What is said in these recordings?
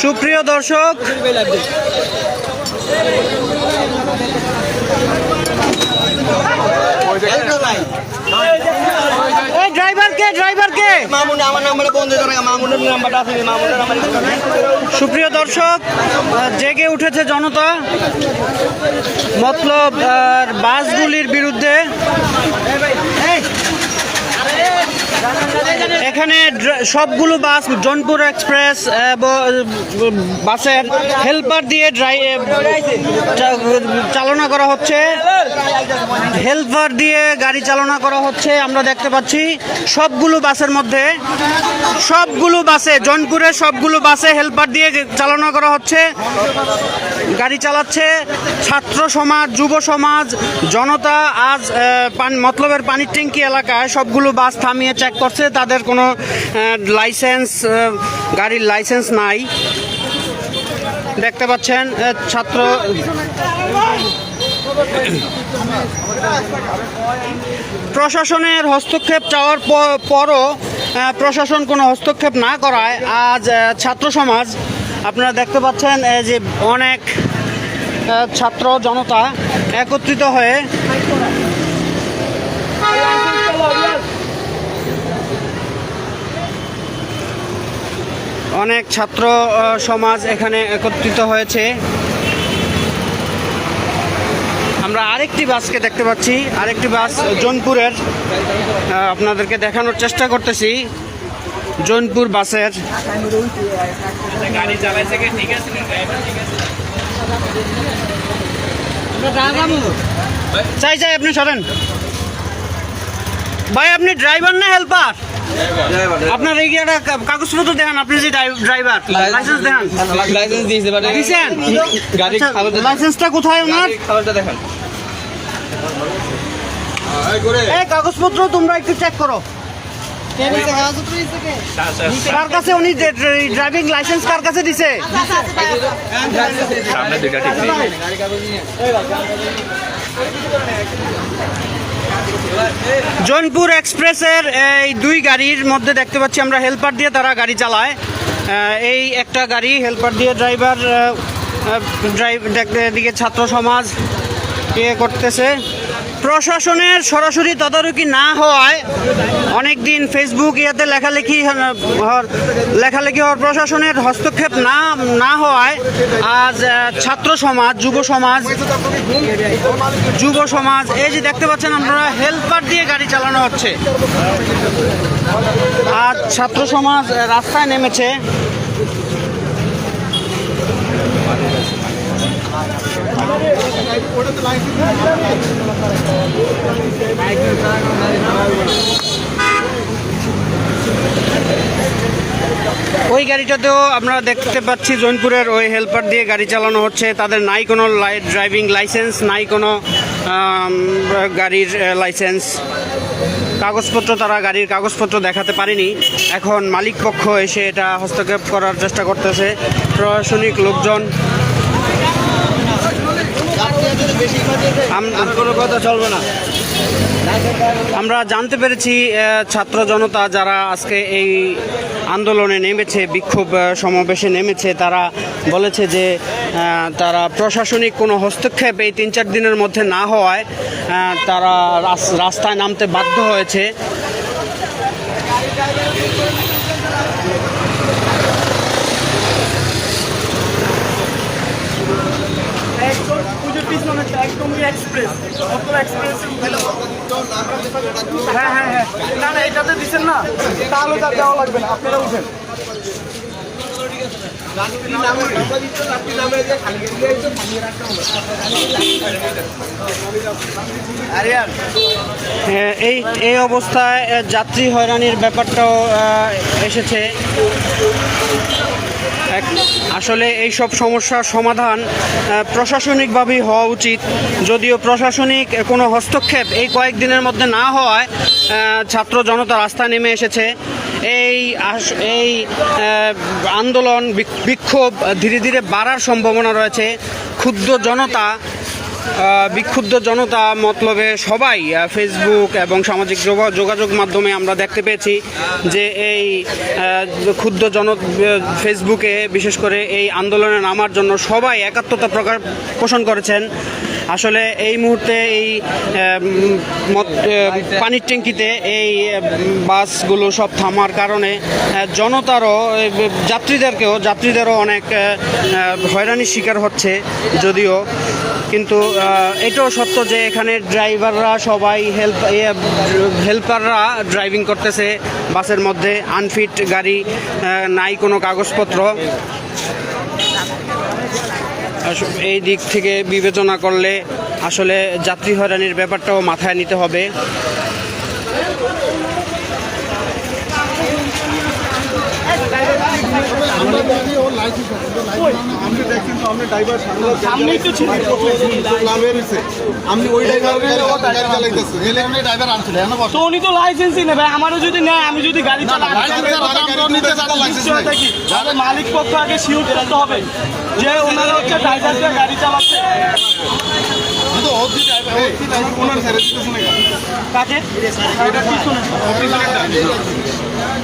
সুপ্রিয় দর্শক এই ড্রাইভার কে ড্রাইভার কে মামুন আমার নাম্বারে বন্ধ করে মামুনের নাম্বারটা আছে মামুনের নাম্বার সুপ্রিয় দর্শক জেগে উঠেছে জনতা। মতলব বাসগুলির বিরুদ্ধে এখানে সবগুলো বাস, জনপুর এক্সপ্রেস বাসের হেল্পার দিয়ে ড্রাই চালনা করা হচ্ছে। হেল্পার দিয়ে গাড়ি চালনা করা হচ্ছে, আমরা দেখতে পাচ্ছি। সবগুলো বাসের মধ্যে, সবগুলো বাসে জনপুরের সবগুলো বাসে হেল্পার দিয়ে চালনা করা হচ্ছে। গাড়ি চালাচ্ছে, ছাত্র সমাজ, যুব সমাজ, জনতা, আজ মতলবের পানির ট্যাঙ্কি এলাকায় সবগুলো বাস থামিয়ে চেক করছে, তাদের কোনো লাইসেন্স গাড়ির লাইসেন্স নাই। দেখতে পাচ্ছেন ছাত্র প্রশাসনের হস্তক্ষেপ চাওয়ার পরও প্রশাসন কোনো হস্তক্ষেপ না করায়। আজ ছাত্র সমাজ, আপনারা দেখতে পাচ্ছেন যে অনেক ছাত্র জনতা একত্রিত হয়ে অনেক ছাত্র সমাজ এখানে একত্রিত হয়েছে। আমরা আরেকটি বাসকে দেখতে পাচ্ছি। আরেকটি বাস জোনপুরের আপনাদেরকে দেখানোর চেষ্টা করতেছি। জোনপুর বাসের। চাই চাই, আপনি সরেন। ভাই, আপনি ড্রাইভার না হেল্পার? আপনার এই একটা কাগজপত্র দেখান আপনি যে ড্রাইভার লাইসেন্স দেখান। লাইসেন্স দিয়েছে বাট দিছেন? গাড়ি আচ্ছা, লাইসেন্সটা কোথায় ওনার? খাবারটা দেখান। এই কাগজপত্র তোমরা একটু চেক করো। কার কাছে উনি ড্রাইভিং লাইসেন্স কার কাছে দিছে? সামনে দুইটা ঠিক নেই জোনপুর এক্সপ্রেসের এই দুই গাড়ির মধ্যে দেখতে পাচ্ছি আমরা হেল্পার দিয়ে তারা গাড়ি চালায়। এই একটা গাড়ি হেল্পার দিয়ে ড্রাইভার ড্রাইভ এদিকে ছাত্র সমাজ ইয়ে করতেছে। প্রশাসনের সরাসরি তদারকি না হওয়ায় অনেক দিন ফেসবুক ইয়াতে লেখালেখি লেখালেখি হওয়ার প্রশাসনের হস্তক্ষেপ না না হওয়ায় আজ ছাত্র সমাজ, যুব সমাজ যুব সমাজ, এই যে দেখতে পাচ্ছেন আপনারা, হেল্পার দিয়ে গাড়ি চালানো হচ্ছে। আর ছাত্র সমাজ রাস্তায় নেমেছে। ওই গাড়িটাতেও আমরা দেখতে পাচ্ছি জৈনপুরের ওই হেল্পার দিয়ে গাড়ি চালানো হচ্ছে। তাদের নাই কোনো ড্রাইভিং লাইসেন্স নাই কোনো গাড়ির লাইসেন্স কাগজপত্র তারা গাড়ির কাগজপত্র দেখাতে পারেনি। এখন মালিক পক্ষ এসে এটা হস্তক্ষেপ করার চেষ্টা করতেছে। প্রশাসনিক লোকজন আম- কোনো কথা চলবে না। আমরা জানতে পেরেছি ছাত্র জনতা যারা আজকে এই আন্দোলনে নেমেছে, বিক্ষোভ সমাবেশে নেমেছে, তারা বলেছে যে তারা প্রশাসনিক কোনো হস্তক্ষেপ এই তিন চার দিনের মধ্যে না হওয়ায় তারা রাস্তায় নামতে বাধ্য হয়েছে। হ্যাঁ হ্যাঁ হ্যাঁ। না না এটাতে দিচ্ছেন না তাহলে তার দেওয়া লাগবে না আপনারা উঠেন। হ্যাঁ, এই এই অবস্থায় যাত্রী হয়রানির ব্যাপারটাও এসেছে। আসলে এই সব সমস্যার সমাধান প্রশাসনিকভাবেই হওয়া উচিত। যদিও প্রশাসনিক কোনো হস্তক্ষেপ এই কয়েকদিনের মধ্যে না হওয়ায় ছাত্র জনতা রাস্তায় নেমে এসেছে। এই এই আন্দোলন বিক্ষোভ ধীরে ধীরে বাড়ার সম্ভাবনা রয়েছে। ক্ষুদ্র জনতা বিক্ষুব্ধ জনতা মতলবে সবাই ফেসবুক এবং সামাজিক যোগাযোগ মাধ্যমে আমরা দেখতে পেয়েছি যে এই ক্ষুদ্র জন ফেসবুকে বিশেষ করে এই আন্দোলনে নামার জন্য সবাই একাত্মতা প্রকাশ, পোষণ করেছেন। আসলে এই মুহূর্তে এই পানির ট্যাঙ্কিতে এই বাসগুলো সব থামার কারণে জনতারও যাত্রীদেরকেও, যাত্রীদেরও অনেক হয়রানির শিকার হচ্ছে। যদিও কিন্তু এটাও সত্য যে এখানে ড্রাইভাররা সবাই হেল্প হেল্পাররা ড্রাইভিং করতেছে বাসের মধ্যে, আনফিট গাড়ি নাই কোনো কাগজপত্র। এই দিক থেকে বিবেচনা করলে আসলে যাত্রী হয়রানির ব্যাপারটাও মাথায় নিতে হবে। সামনেই তো ছিল আমি ওই ড্রাইভার গাড়ি চালাইতেছি। এই লাইনে ড্রাইভার আনছিল এনে বসে। তো উনি তো লাইসেন্সই নেবে আমারও যদি নেয় আমি যদি গাড়ি চালাই মালিক পক্ষ আগে শিওর করতে হবে যে ওনারা হচ্ছে ড্রাইভারদের গাড়ি চালাচ্ছে। না? কাকে? এটা কি শুনে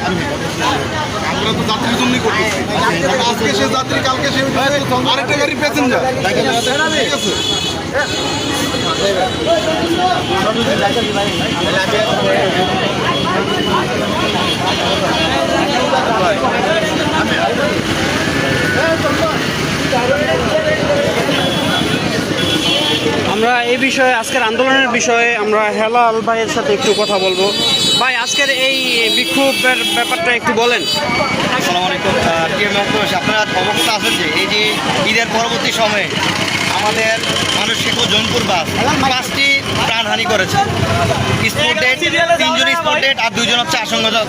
আমরা তো যাত্রীর জন্যই করতেছি। আজকে সে যাত্রী, কালকে সে আরেকটা গাড়ির প্যাসেঞ্জার ঠিক আছে? আমরা এই বিষয়ে, আজকের আন্দোলনের বিষয়ে আমরা হেলাল ভাইয়ের সাথে একটু কথা বলব। ভাই, আজকের এই বিক্ষোভের ব্যাপারটা একটু বলেন। আসসালামু আপনারা অবস্থা আছেন যে, এই যে ঈদের পরবর্তী সময়ে আমাদের মানসিক ও জনপুর বাস, পাঁচটি প্রাণহানি করেছে। স্পোর্ট ডেট তিনজন স্পোর্ট ডেট আর দুইজন হচ্ছে আশঙ্কা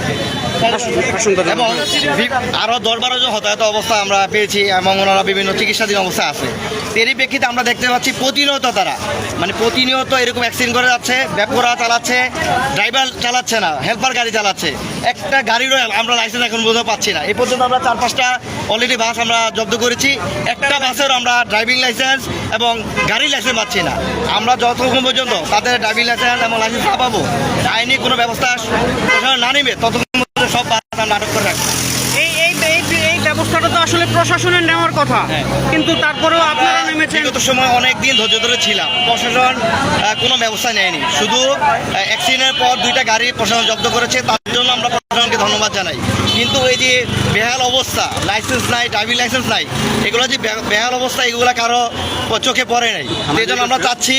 আশঙ্কা এবং বি- আরও দশ বারো জন হতাহত অবস্থা আমরা পেয়েছি এবং ওনারা বিভিন্ন চিকিৎসাধীন অবস্থা আছে। এরই প্রেক্ষিতে আমরা দেখতে পাচ্ছি প্রতিনিয়ত তারা মানে প্রতিনিয়ত এরকম অ্যাক্সিডেন্ট করে যাচ্ছে, ব্যাপকরা চালাচ্ছে ড্রাইভার চালাচ্ছে না হেল্পার গাড়ি চালাচ্ছে। একটা গাড়িরও আমরা লাইসেন্স এখন বোঝা পাচ্ছি না। এই পর্যন্ত আমরা চার পাঁচটা অলরেডি বাস আমরা জব্দ করেছি। একটা বাসের আমরা ড্রাইভিং লাইসেন্স এবং গাড়ি লাইসেন্স পাচ্ছি না। আমরা যতক্ষণ পর্যন্ত তাদের ড্রাইভিং লাইসেন্স এবং লাইসেন্স না পাবো, আইনি কোনো ব্যবস্থা না নিবে, ততক্ষণ সব আমরা আটক করে রাখব। ব্যবস্থাটা তো আসলে প্রশাসনের নেওয়ার কথা। কিন্তু তারপরেও আপনারা নেমেছেন। বিগত সময় অনেক দিন ধৈর্য ধরে ছিলাম। প্রশাসন কোনো ব্যবস্থা নেয়নি। শুধু অ্যাক্সিডেন্টের পর দুইটা গাড়ি প্রশাসন জব্দ করেছে তার জন্য আমরা প্রশাসনকে ধন্যবাদ জানাই। কিন্তু এই যে বেহাল অবস্থা লাইসেন্স নাই ড্রাইভিং লাইসেন্স নাই এগুলো যে বেহাল অবস্থা এগুলো কারও চোখে পড়ে নাই। সেই জন্য আমরা চাচ্ছি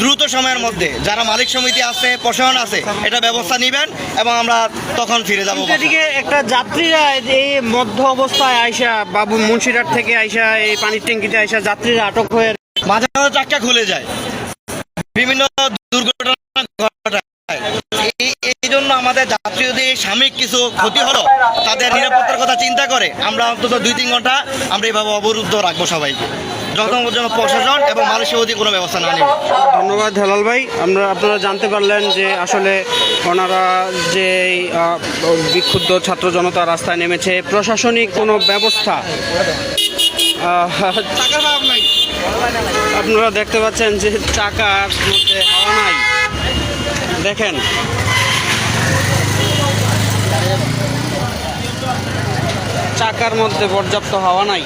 দ্রুত সময়ের মধ্যে যারা মালিক সমিতি আছে প্রশাসন আছে এটা ব্যবস্থা নিবেন এবং আমরা তখন ফিরে যাব এদিকে একটা যাত্রীরা এই মধ্য অবস্থায় আইসা বাবু মুন্সিরহাট থেকে আইসা এই পানির ট্যাঙ্কিতে আইসা যাত্রীরা আটক হয়ে মাঝে মাঝে চাক্কা খুলে যায়। বিভিন্ন দুর্ঘটনা ঘটায়। এই জন্য আমাদের যাত্রী যদি সাময়িক কিছু ক্ষতি হলো তাদের নিরাপত্তার কথা চিন্তা করে আমরা অন্তত দুই তিন ঘণ্টা আমরা এইভাবে অবরুদ্ধ রাখব সবাইকে। যতক্ষণ পর্যন্ত প্রশাসন এবং মানুষ সমিতি কোনো ব্যবস্থা না নেবে। ধন্যবাদ হেলাল ভাই। আমরা আপনারা জানতে পারলেন যে আসলে ওনারা যে বিক্ষুব্ধ ছাত্র জনতা রাস্তায় নেমেছে প্রশাসনিক কোনো ব্যবস্থা? আপনারা দেখতে পাচ্ছেন যে চাকার মধ্যে হাওয়া নাই। দেখেন। চাকার মধ্যে পর্যাপ্ত হাওয়া নাই।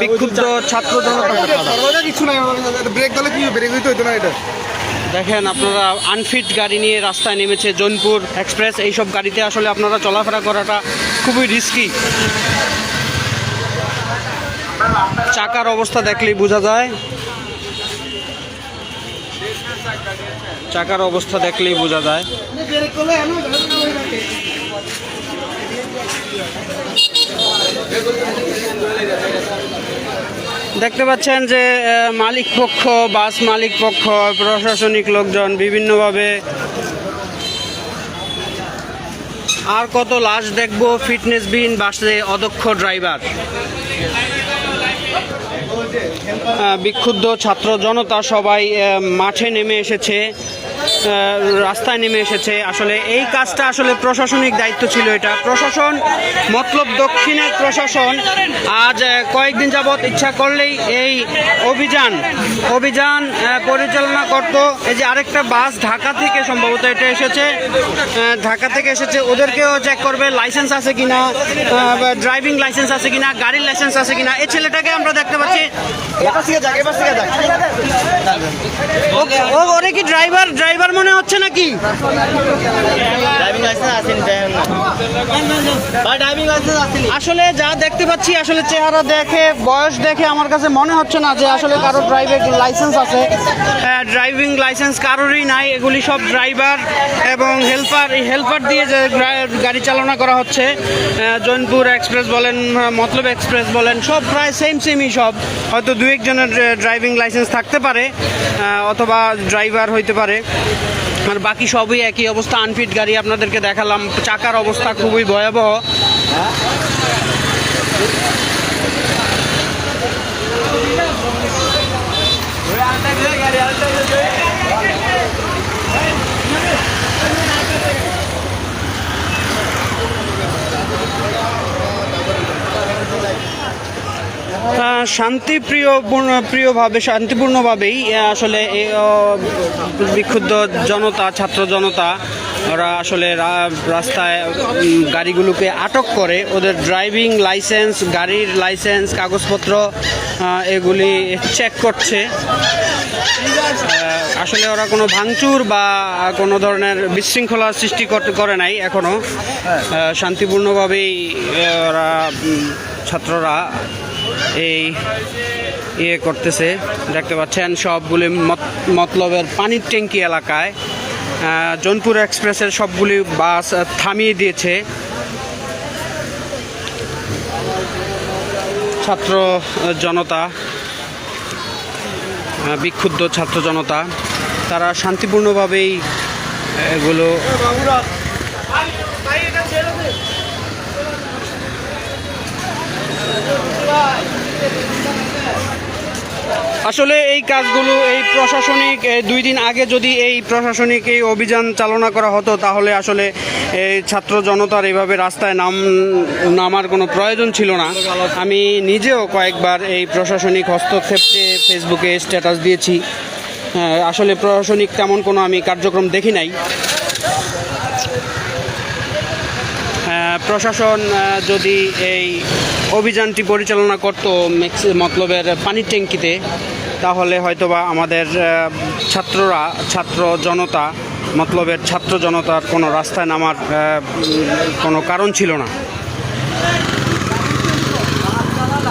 বিক্ষুব্ধ ছাত্র দেখেন আপনারা আনফিট গাড়ি নিয়ে রাস্তায় নেমেছে জোনপুর এক্সপ্রেস এইসব গাড়িতে আসলে আপনারা চলাফেরা করাটা খুবই রিস্কি চাকার অবস্থা দেখলেই বোঝা যায়। চাকার অবস্থা দেখলেই বোঝা যায়। দেখতে পাচ্ছেন যে মালিক পক্ষ, বাস মালিক পক্ষ, প্রশাসনিক লোকজন বিভিন্নভাবে আর কত লাশ দেখব? ফিটনেস বিন বাসে অদক্ষ ড্রাইভার। বিক্ষুব্ধ ছাত্র জনতা সবাই মাঠে নেমে এসেছে। রাস্তায় নেমে এসেছে। আসলে এই কাজটা আসলে প্রশাসনিক দায়িত্ব ছিল এটা। প্রশাসন মতলব দক্ষিণের প্রশাসন আজ কয়েকদিন যাবৎ ইচ্ছা করলেই এই অভিযান অভিযান পরিচালনা করত। এই যে আরেকটা বাস ঢাকা থেকে সম্ভবত এটা এসেছে। ঢাকা থেকে এসেছে। ওদেরকেও চেক করবে লাইসেন্স আছে কিনা ড্রাইভিং লাইসেন্স আছে কিনা গাড়ির লাইসেন্স আছে কিনা। এই ছেলেটাকে আমরা দেখতে পাচ্ছি। ও ওরে কি ড্রাইভার ড্রাইভার মনে হচ্ছে নাকি? আসলে যা দেখতে পাচ্ছি আসলে চেহারা দেখে বয়স দেখে আমার কাছে মনে হচ্ছে না যে আসলে কারও ড্রাইভিং লাইসেন্স আছে। ড্রাইভিং লাইসেন্স কারোরই নাই এগুলি সব ড্রাইভার এবং হেল্পার হেল্পার দিয়ে যে গাড়ি চালনা করা হচ্ছে। জৈনপুর এক্সপ্রেস বলেন মতলব এক্সপ্রেস বলেন সব প্রায় সেম সেমই সব। হয়তো দু একজনের ড্রাইভিং লাইসেন্স থাকতে পারে অথবা ড্রাইভার হইতে পারে। আর বাকি সবই একই অবস্থা আনফিট গাড়ি আপনাদেরকে দেখালাম। চাকার অবস্থা খুবই ভয়াবহ। শান্তিপ্রিয় প্রিয়ভাবে, শান্তিপূর্ণভাবেই আসলে বিক্ষুব্ধ জনতা, ছাত্র জনতা, ওরা আসলে রাস্তায় গাড়িগুলোকে আটক করে, ওদের ড্রাইভিং লাইসেন্স, গাড়ির লাইসেন্স, কাগজপত্র এগুলি চেক করছে। আসলে ওরা কোনো ভাঙচুর বা কোনো ধরনের বিশৃঙ্খলা সৃষ্টি করে নাই এখনও শান্তিপূর্ণভাবেই ওরা ছাত্ররা এই ইয়ে করতেছে, দেখতে পাচ্ছেন সবগুলি মত- মতলবের পানির ট্যাঙ্কি এলাকায়। জোনপুর এক্সপ্রেসের সবগুলি বাস থামিয়ে দিয়েছে। ছাত্র জনতা বিক্ষুব্ধ ছাত্র জনতা, তারা শান্তিপূর্ণভাবেই এগুলো আসলে এই কাজগুলো এই প্রশাসনিক দুই দিন আগে যদি এই প্রশাসনিক এই অভিযান চালনা করা হতো, তাহলে আসলে এই ছাত্র জনতার এইভাবে রাস্তায় নাম, নামার কোনো প্রয়োজন ছিল না। আমি নিজেও কয়েকবার এই প্রশাসনিক হস্তক্ষেপকে ফেসবুকে স্ট্যাটাস দিয়েছি। আসলে প্রশাসনিক তেমন কোনো আমি কার্যক্রম দেখি নাই। প্রশাসন যদি এই অভিযানটি পরিচালনা করত মতলবের পানির ট্যাঙ্কিতে। তাহলে হয়তোবা আমাদের ছাত্ররা, ছাত্র জনতা, মতলবের ছাত্র জনতার কোনো রাস্তায় নামার কোনো কারণ ছিল না।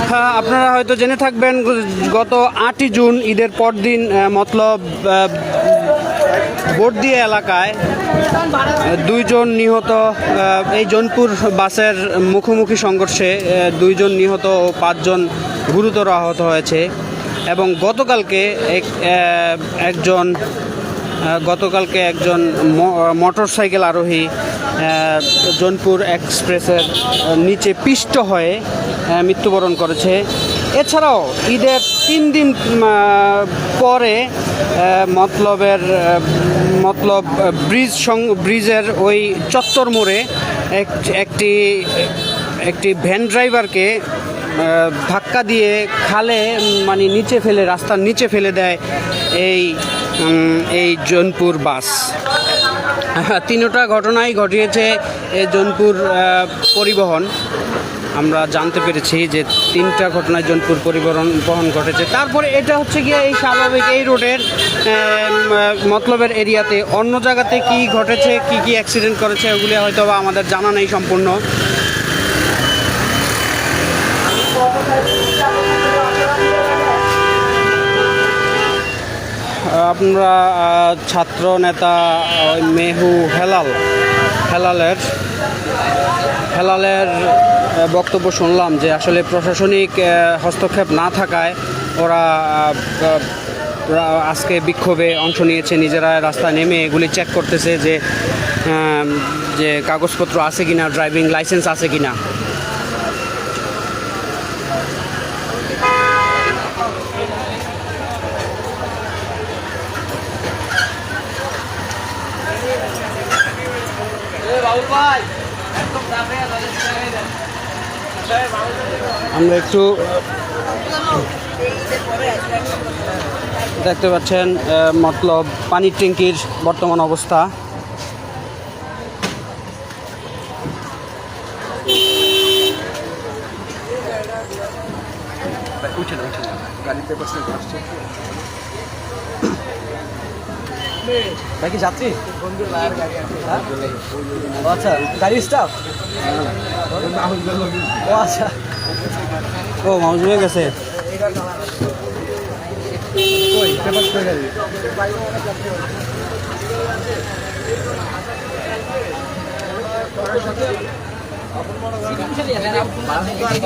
হ্যাঁ আপনারা হয়তো জেনে থাকবেন, গত আটই জুন ঈদের পরদিন মতলব বর্দিয়া এলাকায় দুইজন নিহত এই জোনপুর বাসের মুখোমুখি সংঘর্ষে দুইজন নিহত ও পাঁচজন গুরুতর আহত হয়েছে। এবং গতকালকে এক একজন গতকালকে একজন মোটর সাইকেল আরোহী জোনপুর এক্সপ্রেসের নিচে পিষ্ট হয়ে মৃত্যুবরণ করেছে। এছাড়াও ঈদের তিন দিন পরে মতলবের মতলব ব্রিজ সং, ব্রিজের ওই চত্বর মোড়ে এক- একটি একটি ভ্যান ড্রাইভারকে ধাক্কা দিয়ে খালে মানে নিচে ফেলে, রাস্তার নিচে ফেলে দেয় এই এই জোনপুর বাস। তিনোটা ঘটনাই ঘটিয়েছে এই জোনপুর পরিবহন। আমরা জানতে পেরেছি যে তিনটা ঘটনায় জোনপুর পরিবহন বহন ঘটেছে। তারপরে এটা হচ্ছে গিয়ে এই স্বাভাবিক এই রোডের মতলবের এরিয়াতে অন্য জায়গাতে কি ঘটেছে, কি কি অ্যাক্সিডেন্ট করেছে, ওগুলি হয়তো আমাদের জানা নেই সম্পূর্ণ। আমরা ছাত্র নেতা মেহু হেলাল, হেলালের হেলালের বক্তব্য শুনলাম যে আসলে প্রশাসনিক হস্তক্ষেপ না থাকায় ওরা আজকে বিক্ষোভে অংশ নিয়েছে, নিজেরা রাস্তায় নেমে এগুলি চেক করতেছে যে যে কাগজপত্র আছে কিনা ড্রাইভিং লাইসেন্স আছে কিনা। আমরা একটু দেখতে পাচ্ছেন মতলব পানির ট্যাঙ্কির বর্তমান অবস্থা যাত্রী? আচ্ছা গাড়ির স্টাফ ও আচ্ছা। ও মাউস হয়ে গেছে। গাড়ি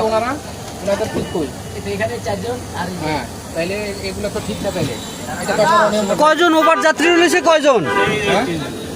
কয়জন? ওভার যাত্রী রয়েছে কয়জন?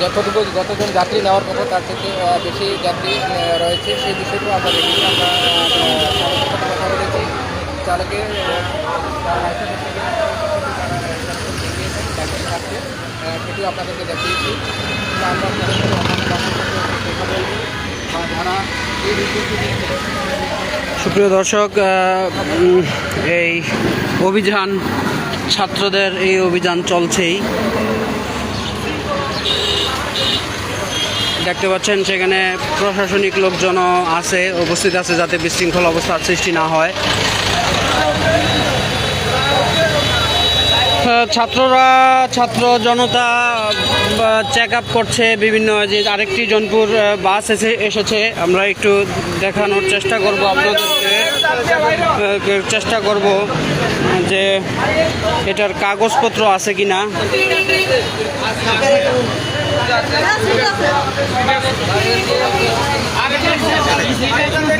যতটুকু যতজন যাত্রী নেওয়ার কথা, তার থেকে বেশি যাত্রী রয়েছে। সেই বিষয়টা আমরা দেখেছি আমরা চালকের সাথে কথা বলেছি চালকের আহ, তার লাইসেন্স আছে কিনা, তারা লাইসেন্স আছে, সেটিও আপনাদেরকে দেখিয়েছি। এই সুপ্রিয় দর্শক এই অভিযান, ছাত্রদের এই অভিযান চলছেই। দেখতে পাচ্ছেন, সেখানে প্রশাসনিক লোকজনও আছে, উপস্থিত আছে যাতে বিশৃঙ্খল অবস্থার সৃষ্টি না হয়। ছাত্ররা, ছাত্র জনতা চেক আপ করছে বিভিন্ন, যে আরেকটি জনপুর বাস এসে, এসেছে। আমরা একটু দেখানোর চেষ্টা করব আপনাদেরকে। চেষ্টা করব যে এটার কাগজপত্র আছে কি না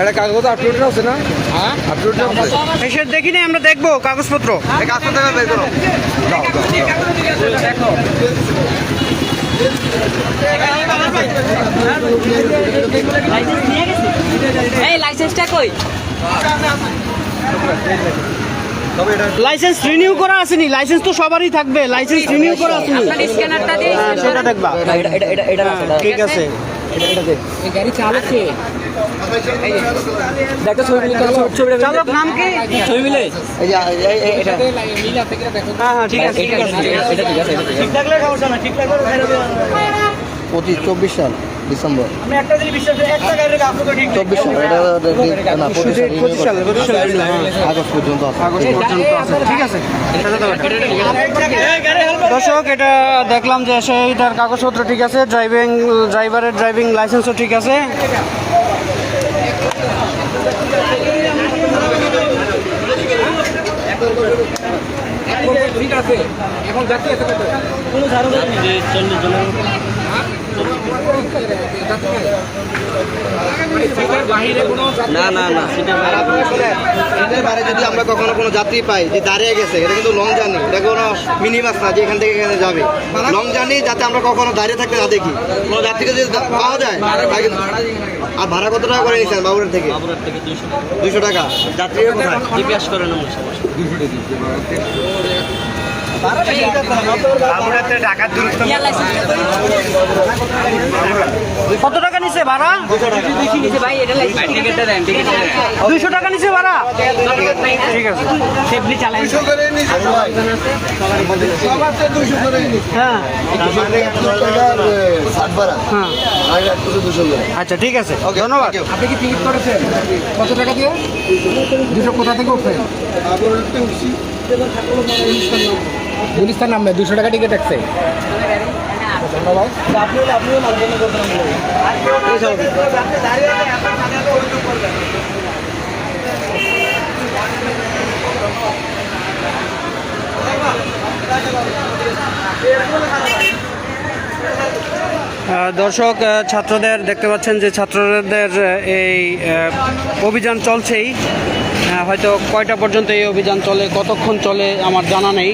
এটা কাগজ আপলোড আছে না? আপলোড আছে? এসে দেখি না আমরা দেখব কাগজপত্র। এই লাইসেন্সটা কই? লাইসেন্স রিনিউ করা আসেনি লাইসেন্স তো সবারই থাকবে লাইসেন্স রিনিউ করা আসেনি। আপনার স্ক্যানারটা দিয়ে হ্যাঁ, সেটা দেখবা। হ্যাঁ, ঠিক আছে। ছবি মিলে ছবি চালক নাম কি? ছবি মিলে। এটা। মিল আছে কিনা দেখো। হ্যাঁ হ্যাঁ ঠিক আছে ঠিক আছে এটা ঠিক আছে এটা ঠিক আছে। পঁচিশ চব্বিশ সাল ডিসেম্বর। আমি একটা জিনিস বিশ্বাস করি একটা গাড়ি আপনাকে ঠিক চব্বিশ সাল এটা না পঁচিশ সাল পঁচিশ সালে পঁচিশ সালে আগস্ট পর্যন্ত আছে। পর্যন্ত ঠিক আছে দর্শক এটা দেখলাম যে সেইটার কাগজপত্র ঠিক আছে ড্রাইভিং ড্রাইভারের ড্রাইভিং লাইসেন্সও ঠিক আছে। ঠিক আছে এখন যাত্রী আছে কত বাহিরে কোনো না না না এটার বাইরে যদি আমরা কখনো কোনো যাত্রী পাই যে দাঁড়িয়ে গেছে এটা কিন্তু লং জার্নি এটা কোনো মিনি বাস না যে এখান থেকে এখানে যাবে। লং জার্নি যাতে আমরা কখনো দাঁড়িয়ে থাকতে না দেখি। কোনো যাত্রীকে যদি পাওয়া যায় আর ভাড়া কত টাকা করে নিয়েছেন বাবুরের থেকে? দুশো টাকা। কোথায়? জিজ্ঞাসা করেন লাইসেন্সটা কই কত টাকা নিছে ভাড়া? দুইশো টাকা নিছে ভাড়া? ঠিক আছে। হ্যাঁ। ভাড়া। হ্যাঁ। আচ্ছা ঠিক আছে। ধন্যবাদ। আপনি কি টিকিট করেছেন? কত টাকা দিয়ে? দুশো কোথা থেকে উঠবেন গুলিস্তান নামবে দুশো টাকা টিকিট আছে। দর্শক ছাত্রদের দেখতে পাচ্ছেন যে ছাত্রদের এই অভিযান চলছেই। হয়তো কয়টা পর্যন্ত এই অভিযান চলে কতক্ষণ চলে আমার জানা নেই।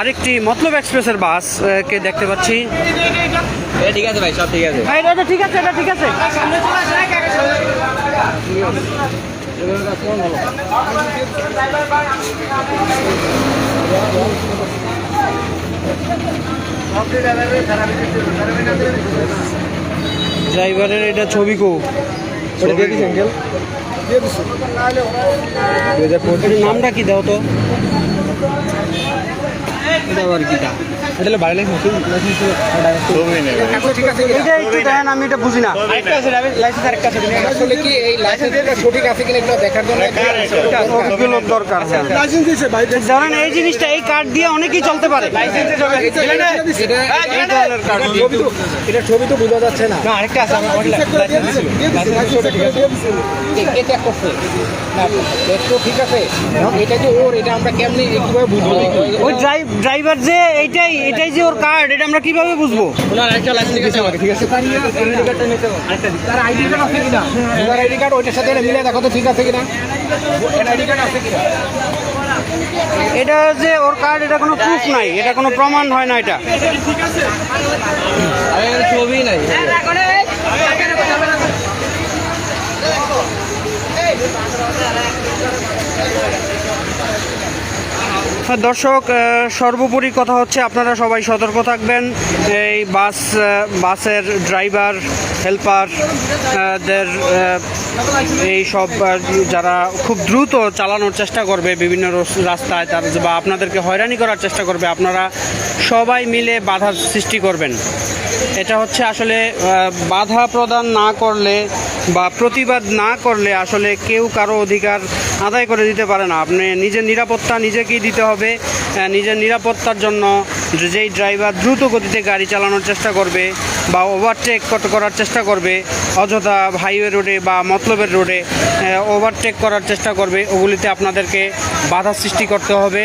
আরেকটি মতলব এক্সপ্রেসের বাস কে দেখতে পাচ্ছি। ঠিক আছে ভাই সব ঠিক আছে। এটা ঠিক আছে এটা ঠিক আছে। ড্রাইভারের এটা ছবি কো। নামটা কি দাও তো? এটা আবার কি এটা হলো বাড়ি লাইসেন্স ঠিক আছে এটা একটু দেন আমি এটা বুঝি না। আসলে কি এই লাইসেন্সটা সঠিক আছে কিনা এগুলো দেখার জন্য ওগুলো দরকার লাইসেন্স দিয়েছে ভাই ধরেন এই জিনিসটা এই কার্ড দিয়ে অনেকেই চলতে পারে। ধরনের এটা ছবি তো বোঝা যাচ্ছে না। আরেকটা আছে আমার কে কে করছে। না ঠিক আছে। এটা যে ওর এটা আমরা কেমনি কীভাবে বুঝব? ওই ড্রাইভার যে এইটাই এটাই যে ওর কার্ড এটা আমরা কীভাবে বুঝব? ঠিক আছে? তার আইডি কার্ড আছে কিনা? তার আইডি কার্ড ওইটার সাথে মিলে দেখো তো ঠিক আছে কিনা? আইডি কার্ড আছে কিনা? এটা যে ওর কার্ড এটা কোনো প্রুফ নাই এটা কোনো প্রমাণ হয় না এটা। ছবি নাই হ্যাঁ, দর্শক সর্বোপরি কথা হচ্ছে আপনারা সবাই সতর্ক থাকবেন। এই বাস বাসের ড্রাইভার হেল্পার দের আহ, এই সব যারা খুব দ্রুত চালানোর চেষ্টা করবে বিভিন্ন রাস্তায় তার বা আপনাদেরকে হয়রানি করার চেষ্টা করবে, আপনারা সবাই মিলে বাধার সৃষ্টি করবেন। এটা হচ্ছে আসলে বাধা প্রদান না করলে বা প্রতিবাদ না করলে আসলে কেউ কারও অধিকার আদায় করে দিতে পারে না। আপনি নিজের নিরাপত্তা নিজেকেই দিতে হবে নিজের নিরাপত্তার জন্য যেই ড্রাইভার দ্রুত গতিতে গাড়ি চালানোর চেষ্টা করবে বা ওভারটেক করার চেষ্টা করবে, অযথা হাইওয়ে রোডে বা মতলবের রোডে ওভারটেক করার চেষ্টা করবে। ওগুলিতে আপনাদেরকে বাধা সৃষ্টি করতে হবে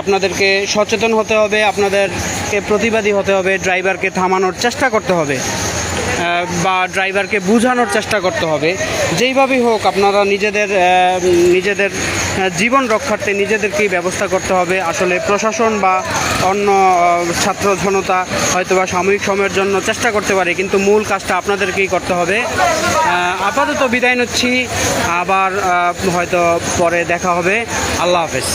আপনাদেরকে সচেতন হতে হবে আপনাদেরকে প্রতিবাদী হতে হবে, ড্রাইভারকে থামানোর চেষ্টা করতে হবে বা ড্রাইভারকে বোঝানোর চেষ্টা করতে হবে। যেইভাবেই হোক, আপনারা নিজেদের নিজেদের জীবন রক্ষার্থে নিজেদেরকেই ব্যবস্থা করতে হবে? আসলে প্রশাসন বা অন্য ছাত্র জনতা হয়তো বা সাময়িক সময়ের জন্য চেষ্টা করতে পারে, কিন্তু মূল কাজটা আপনাদেরকেই করতে হবে? আপাতত বিদায় নিচ্ছি, আবার হয়তো পরে দেখা হবে। আল্লাহ হাফেজ।